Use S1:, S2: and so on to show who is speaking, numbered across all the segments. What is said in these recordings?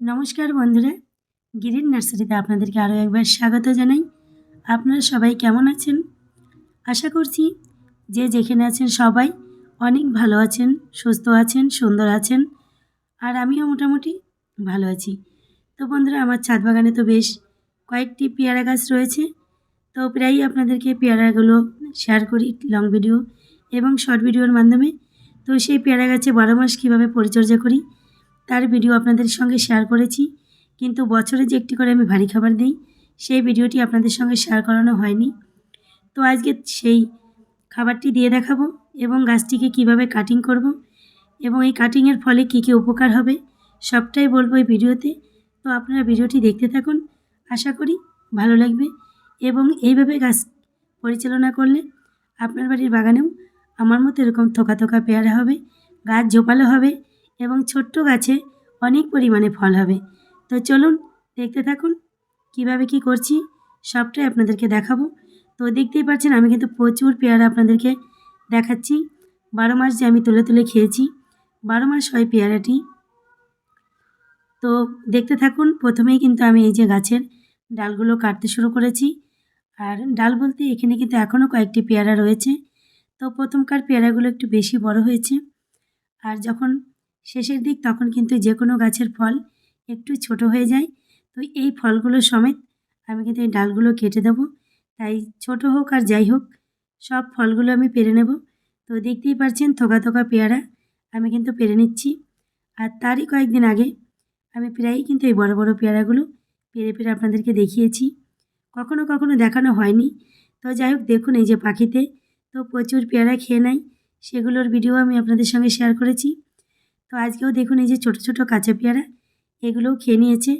S1: নমস্কার বন্ধুরা, গিরির নার্সারিতে আপনাদেরকে আরও একবার স্বাগত জানাই। আপনারা সবাই কেমন আছেন? আশা করছি যে যেখানে আছেন সবাই অনেক ভালো আছেন, সুস্থ আছেন, সুন্দর আছেন, আর আমিও মোটামুটি ভালো আছি। তো বন্ধুরা, আমার ছাদ বাগানে তো বেশ কয়েকটি পেয়ারা গাছ রয়েছে। তো প্রায়ই আপনাদেরকে পেয়ারাগুলো শেয়ার করি লং ভিডিও এবং শর্ট ভিডিওর মাধ্যমে। তো সেই পেয়ারা গাছে বারো মাস কীভাবে পরিচর্যা করি তার ভিডিও আপনাদের সঙ্গে শেয়ার করেছি। কিন্তু বছরে যে একটি করে আমি ভারী খাবার দিই, সেই ভিডিওটি আপনাদের সঙ্গে শেয়ার করানো হয়নি। তো আজকে সেই খাবারটি দিয়ে দেখাবো এবং গাছটিকে কীভাবে কাটিং করব এবং এই কাটিংয়ের ফলে কী কী উপকার হবে, সবটাই বলব এই ভিডিওতে। তো আপনারা ভিডিওটি দেখতে থাকুন। আশা করি ভালো লাগবে এবং এইভাবে গাছ পরিচালনা করলে আপনার বাড়ির বাগানেও আমার মতো এরকম থোকা থোকা পেয়ারা হবে, গাছ ঝোপালো হবে এবং ছোট্ট গাছে অনেক পরিমাণে ফল হবে। তো চলুন দেখতে থাকুন কীভাবে কি করছি, সবটাই আপনাদেরকে দেখাবো। তো দেখতেই পাচ্ছেন আমি কিন্তু প্রচুর পেয়ারা আপনাদেরকে দেখাচ্ছি। বারো মাস যে আমি তুলে তুলে খেয়েছি, বারো মাস হয় পেয়ারাটি। তো দেখতে থাকুন, প্রথমেই কিন্তু আমি এই যে গাছের ডালগুলো কাটতে শুরু করেছি। আর ডাল বলতে এখানে কিন্তু এখনও কয়েকটি পেয়ারা রয়েছে। তো প্রথমকার পেয়ারাগুলো একটু বেশি বড় হয়েছে। আর যখন শেষের দিক তখন কিন্তু যে কোনো গাছের ফল একটু ছোট হয়ে যায়। তো এই ফলগুলো সমেত আমি কিন্তু এই ডালগুলো কেটে দেবো। তাই ছোট হোক আর যাই হোক, সব ফলগুলো আমি পেরে নেব। তো দেখতেই পাচ্ছেন থোকা থোকা পেয়ারা আমি কিন্তু পেরে নিচ্ছি। আর তারই কয়েকদিন আগে আমি প্রায়ই কিন্তু এই বড় বড় পেয়ারাগুলো পেরে পেরে আপনাদেরকে দেখিয়েছি। কখনো কখনো দেখানো হয়নি। তো যাই হোক, দেখুন এই যে পাখিতে তো প্রচুর পেয়ারা খেয়ে নেয়। সেগুলোর ভিডিও আমি আপনাদের সঙ্গে শেয়ার করেছি। তো আজকেও দেখুন এই যে ছোটো ছোটো কাঁচা পেয়ারা, এগুলোও খেয়ে নিয়েছে।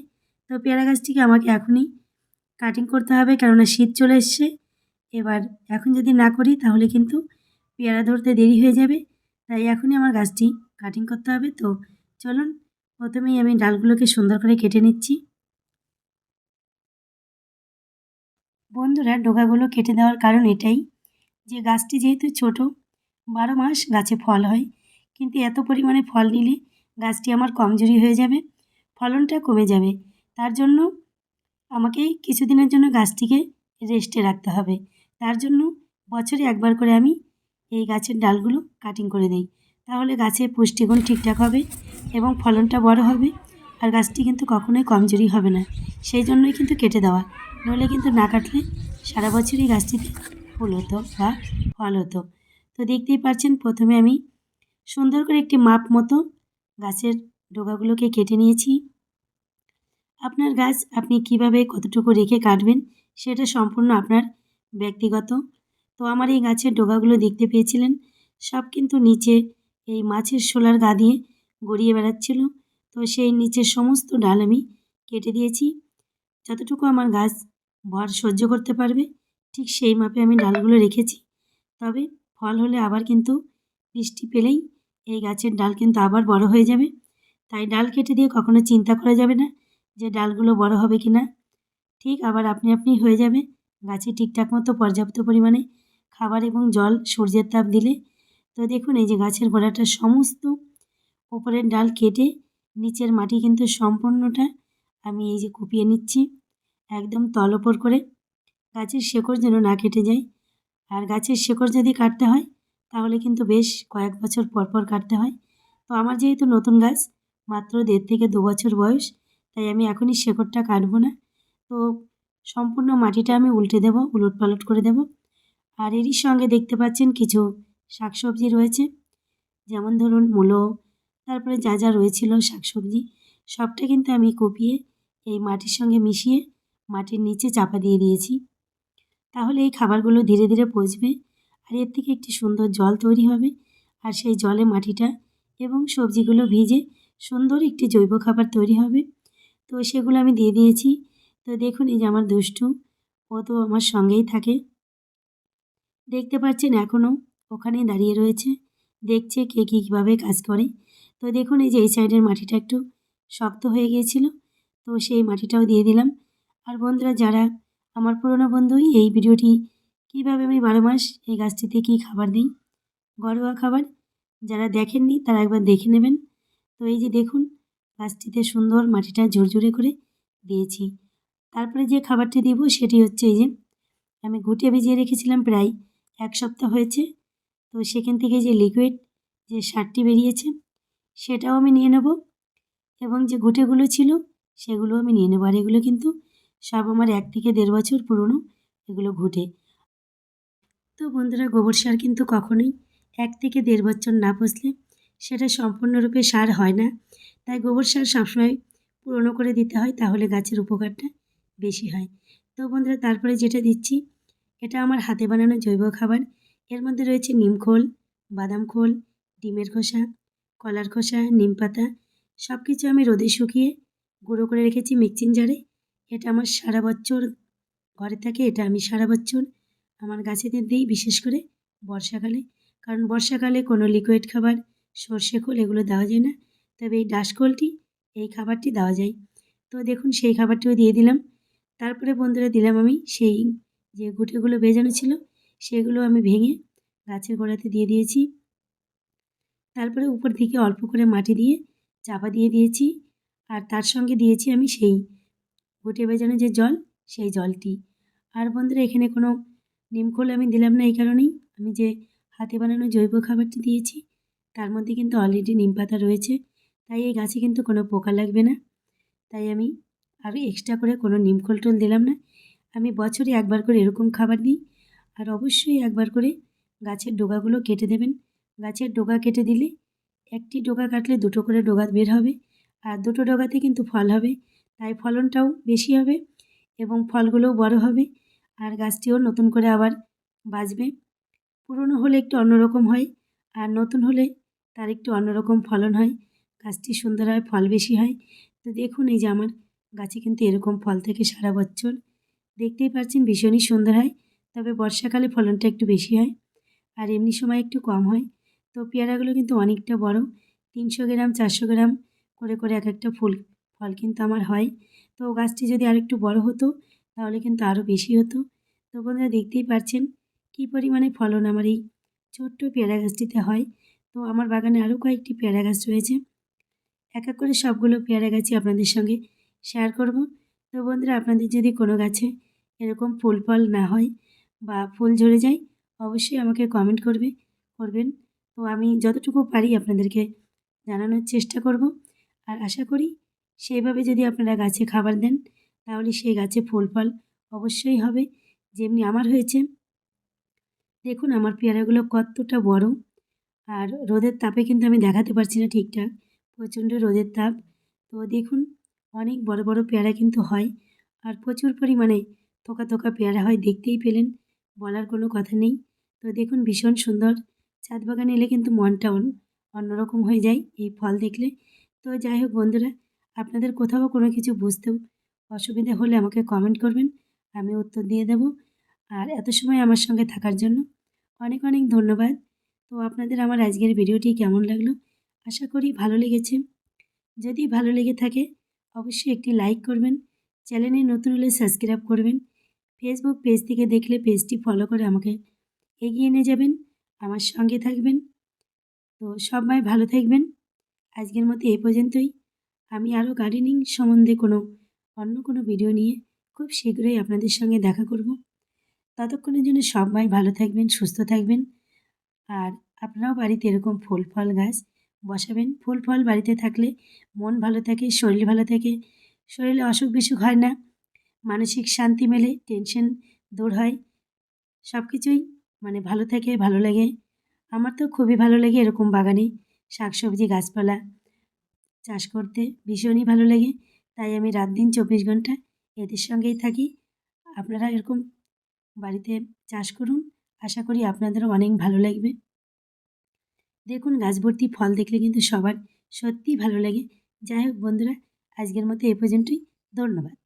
S1: তো পেয়ারা গাছটিকে আমাকে এখনই কাটিং করতে হবে, কেননা শীত চলে এসছে। এবার এখন যদি না করি, তাহলে কিন্তু পেয়ারা ধরতে দেরি হয়ে যাবে। তাই এখনই আমার গাছটি কাটিং করতে হবে। তো চলুন, প্রথমেই আমি ডালগুলোকে সুন্দর করে কেটে নিচ্ছি। বন্ধুরা ডোকাগুলো কেটে দেওয়ার কারণ এটাই যে গাছটি যেহেতু ছোট, বারো মাস গাছে ফল হয় কিন্তু এত পরিমাণে ফল নিলে গাছটি আমার কমজোরি হয়ে যাবে, ফলনটা কমে যাবে। তার জন্য আমাকে কিছুদিনের জন্য গাছটিকে রেস্টে রাখতে হবে। তার জন্য বছরে একবার করে আমি এই গাছের ডালগুলো কাটিং করে দিই। তাহলে গাছের পুষ্টিগুণ ঠিকঠাক হবে এবং ফলনটা বড় হবে আর গাছটি কিন্তু কখনোই কমজোরি হবে না। সেই জন্যই কিন্তু কেটে দেওয়া। নইলে কিন্তু না কাটলে সারা বছরই গাছটিতে ফুল হতো বা ফল হতো। তো দেখতেই পাচ্ছেন, প্রথমে আমি সুন্দর করে একটি মাপ মতো গাছের ডোগাগুলোকে কেটে নিয়েছি। আপনার গাছ আপনি কীভাবে কতটুকু রেখে কাটবেন সেটা সম্পূর্ণ আপনার ব্যক্তিগত। তো আমার এই গাছের ডোগাগুলো দেখতে পেয়েছিলেন। সব কিন্তু নিচে এই মাছের শোলার গা দিয়ে গড়িয়ে বেড়াচ্ছিল। তো সেই নিচের সমস্ত ডাল আমি কেটে দিয়েছি। যতটুকু আমার গাছ ভর সহ্য করতে পারবে, ঠিক সেই মাপে আমি ডালগুলো রেখেছি। তবে ফল হলে আবার কিন্তু বৃষ্টি পেলেই এই গাছের ডাল কিন্তু আবার বড় হয়ে যাবে। তাই ডাল কেটে দিয়ে কখনো চিন্তা করা যাবে না যে ডালগুলো বড় হবে কি না ঠিক আবার আপনি আপনি হয়ে যাবে। গাছে ঠিকঠাক মতো পর্যাপ্ত পরিমাণে খাবার এবং জল, সূর্যের তাপ দিলে। তো দেখুন, এই যে গাছের গোড়াটা সমস্ত ওপরের ডাল কেটে নিচের মাটি কিন্তু সম্পূর্ণটা আমি এই যে কুপিয়ে নিচ্ছি। একদম তল ওপর করে। গাছের শেকড় যেন না কেটে যায়। আর গাছের শেকড় যদি কাটতে হয় তাহলে কিন্তু বেশ কয়েক বছর পর পর কাটতে হয়। তো আমার যেহেতু নতুন গাছ, মাত্র দেড় থেকে দু বছর বয়স, তাই আমি এখনই শেকড়টা কাটবো না। তো সম্পূর্ণ মাটিটা আমি উল্টে দেবো উলট পালট করে দেব। আর এরই সঙ্গে দেখতে পাচ্ছেন কিছু শাকসবজি রয়েছে। যেমন ধরুন মূলো, তারপরে যা যা রয়েছিল শাকসবজি, সবটা কিন্তু আমি কুপিয়ে এই মাটির সঙ্গে মিশিয়ে মাটির নিচে চাপা দিয়ে দিয়েছি। তাহলে এই খাবারগুলো ধীরে ধীরে পচবে। আর এর থেকে একটি সুন্দর জল তৈরি হবে। আর সেই জলে মাটিটা এবং সবজিগুলো ভিজে সুন্দর একটি জৈব খাবার তৈরি হবে। তো সেগুলো আমি দিয়ে দিয়েছি। তো দেখুন, এই যে আমার দুষ্টু, ও তো আমার সঙ্গেই থাকে। দেখতে পাচ্ছেন এখনও ওখানেই দাঁড়িয়ে রয়েছে। দেখছে কে কী কীভাবে কাজ করে। তো দেখুন, এই যে এই সাইডের মাটিটা একটু শক্ত হয়ে গিয়েছিল। তো সেই মাটিটাও দিয়ে দিলাম। আর বন্ধুরা, যারা আমার পুরনো বন্ধুই, এই ভিডিওটি কীভাবে আমি বারো মাস এই গাছটিতে কী খাবার দিই? ঘরোয়া খাবার? যারা দেখেননি তারা একবার দেখে নেবেন। তো এই যে দেখুন, গাছটিতে সুন্দর মাটিটা ঝুরঝুরে করে দিয়েছি। তারপরে যে খাবারটি দেবো সেটি হচ্ছে এই যে, আমি ঘুটে ভিজিয়ে রেখেছিলাম প্রায় এক সপ্তাহ হয়েছে। তো সেখান থেকে যে লিকুইড যে সারটি বেরিয়েছে, সেটাও আমি নিয়ে নেব। এবং যে ঘুঁটেগুলো ছিল, সেগুলো আমি নিয়ে নেব। আর এগুলো কিন্তু সব আমার এক থেকে দেড় বছর পুরনো, এগুলো ঘুঁটে। তো বন্ধুরা গোবর সার কিন্তু কখনোই এক থেকে দেড় বছর না পচলে সেটা সম্পূর্ণরূপে সার হয় না। তাই গোবর সার সবসময় পুরনো করে দিতে হয় তাহলে গাছের উপকারটা বেশি হয়। তো বন্ধুরা তারপরে যেটা দিচ্ছি, এটা আমার হাতে বানানো জৈব খাবার। এর মধ্যে রয়েছে নিম খোল, বাদাম খোল, ডিমের খোসা, কলার খোসা, নিম পাতা সব কিছু আমি রোদে শুকিয়ে গুঁড়ো করে রেখেছি মিক্সিং জারে। এটা আমার সারা বছর ঘরে থাকে, এটা আমি সারা বছর আমার গাছেদের দিই, বিশেষ করে বর্ষাকালে। কারণ বর্ষাকালে কোনো লিকুইড খাবার, সর্ষে খোল এগুলো দেওয়া যায় না। তবে এই ডাসকোলটি এই খাবারটি দেওয়া যায়। তো দেখুন, সেই খাবারটিও দিয়ে দিলাম। তারপরে বন্ধুরা দিলাম আমি সেই যে গুঁটেগুলো ভেজানো ছিল, সেগুলো আমি ভেঙে গাছের গোড়াতে দিয়ে দিয়েছি। তারপরে উপর দিকে অল্প করে মাটি দিয়ে চাপা দিয়ে দিয়েছি। আর তার সঙ্গে দিয়েছি আমি সেই গুটে ভেজানো যে জল, সেই জলটি। আর বন্ধুরা এখানে কোনো নিমখোল আমি দিলাম না এই কারণেই। আমি যে হাতে বানানো জৈব খাবারটি দিয়েছি, তার মধ্যে কিন্তু অলরেডি নিম পাতা রয়েছে। তাই এই গাছে কিন্তু কোনো পোকা লাগবে না। তাই আমি আরও এক্সট্রা করে কোনো নিমখোল টোল দিলাম না। আমি বছরে একবার করে এরকম খাবার দিই। আর অবশ্যই একবার করে গাছের ডোগাগুলো কেটে দেবেন। গাছের ডোগা কেটে দিলে একটি ডোগা কাটলে দুটো করে ডোগা বের হবে। আর দুটো ডোগাতে কিন্তু ফল হবে। তাই ফলনটাও বেশি হবে এবং ফলগুলোও বড় হবে। আর গাছটিও নতুন করে আবার বাঁচবে। পুরনো হলে একটু অন্যরকম হয় আর নতুন হলে তার একটু অন্যরকম ফলন হয়। গাছটি সুন্দর হয়, ফল বেশি হয়। তো দেখুন এই যে আমার গাছে কিন্তু এরকম ফল থেকে সারা বছর। দেখতেই পাচ্ছেন ভীষণই সুন্দর হয়, তবে বর্ষাকালে ফলনটা একটু বেশি হয় আর এমনি সময় একটু কম হয়। তো পেয়ারাগুলো কিন্তু অনেকটা বড়, তিনশো গ্রাম, চারশো গ্রাম করে করে এক একটা ফুল, ফল কিন্তু আমার হয়। তো গাছটি যদি আরেকটু বড় হতো তাহলে কিন্তু আরও বেশি হতো। তো বন্ধুরা দেখতেই পাচ্ছেন কী পরিমাণে ফলন আমার এই ছোট্ট পেয়ারা গাছটিতে হয়। তো আমার বাগানে আরও কয়েকটি পেয়ারা গাছ রয়েছে। এক এক করে সবগুলো পেয়ারা গাছই আপনাদের সঙ্গে শেয়ার করব। তো বন্ধুরা আপনাদের যদি কোনো গাছে এরকম ফুল ফল না হয় বা ফুল ঝরে যায়, অবশ্যই আমাকে কমেন্ট করবে, করবেন। তো আমি যতটুকু পারি আপনাদেরকে জানানোর চেষ্টা করব। আর আশা করি সেইভাবে যদি আপনারা গাছে খাবার দেন তাহলে সেই গাছে ফুল ফল অবশ্যই হবে। যেমনি আমার হয়েছে। দেখুন আমার পেয়ারাগুলো কতটা বড়। আর রোদের তাপে কিন্তু আমি দেখাতে পারছি না ঠিকঠাক। প্রচণ্ড রোদের তাপ। তো দেখুন, অনেক বড় বড় পেয়ারা কিন্তু হয়। আর প্রচুর পরিমাণে থোকা থোকা পেয়ারা হয়, দেখতেই পেলেন। বলার কোনো কথা নেই। তো দেখুন, ভীষণ সুন্দর। ছাদ বাগানে এলে কিন্তু মনটা অন্যরকম হয়ে যায় এই ফল দেখলে। তো যাই হোক বন্ধুরা, আপনাদের কোথাও কোনো কিছু বুঝতেও অসুবিধা হলে আমাকে কমেন্ট করবেন, আমি উত্তর দিয়ে দেব। আর এত সময় আমার সঙ্গে থাকার জন্য অনেক অনেক ধন্যবাদ। তো আপনাদের আমার আজকের ভিডিওটি কেমন লাগল? আশা করি ভালো লেগেছে। যদি ভালো লেগে থাকে, অবশ্যই একটি লাইক করবেন চ্যানেলে নতুন হলে সাবস্ক্রাইব করবেন। ফেসবুক পেজ থেকে দেখলে পেজটি ফলো করে আমাকে এগিয়ে নিয়ে যাবেন, আমার সঙ্গে থাকবেন। তো সবাই ভালো থাকবেন। আজকের মতো এই পর্যন্তই। আমি আরও গার্ডেনিং সম্বন্ধে কোনো অন্য কোনো ভিডিও নিয়ে খুব শীঘ্রই আপনাদের সঙ্গে দেখা করব। ততক্ষণের জন্য সবাই ভালো থাকবেন, সুস্থ থাকবেন। আর আপনারাও বাড়িতে এরকম ফুল ফল গাছ বসাবেন। ফুল ফল বাড়িতে থাকলে মন ভালো থাকে, শরীর ভালো থাকে। শরীরে অসুখ বিসুখ হয় না, মানসিক শান্তি মেলে টেনশন দূর হয়। সব কিছুই মানে ভালো থাকে, ভালো লাগে। আমার তো খুবই ভালো লাগে এরকম বাগানে শাকসবজি, গাছপালা চাষ করতে, ভীষণই ভালো লাগে। তাই আমি রাত দিন চব্বিশ ঘণ্টা এদের সঙ্গেই থাকি। আপনারা এরকম বাড়িতে চাষ করুন। আশা করি আপনাদেরও অনেক ভালো লাগবে। দেখুন গাছ ভর্তি ফল দেখলে কিন্তু সবার সত্যিই ভালো লাগে। যাই হোক বন্ধুরা, আজকের মতো এ পর্যন্তই। ধন্যবাদ।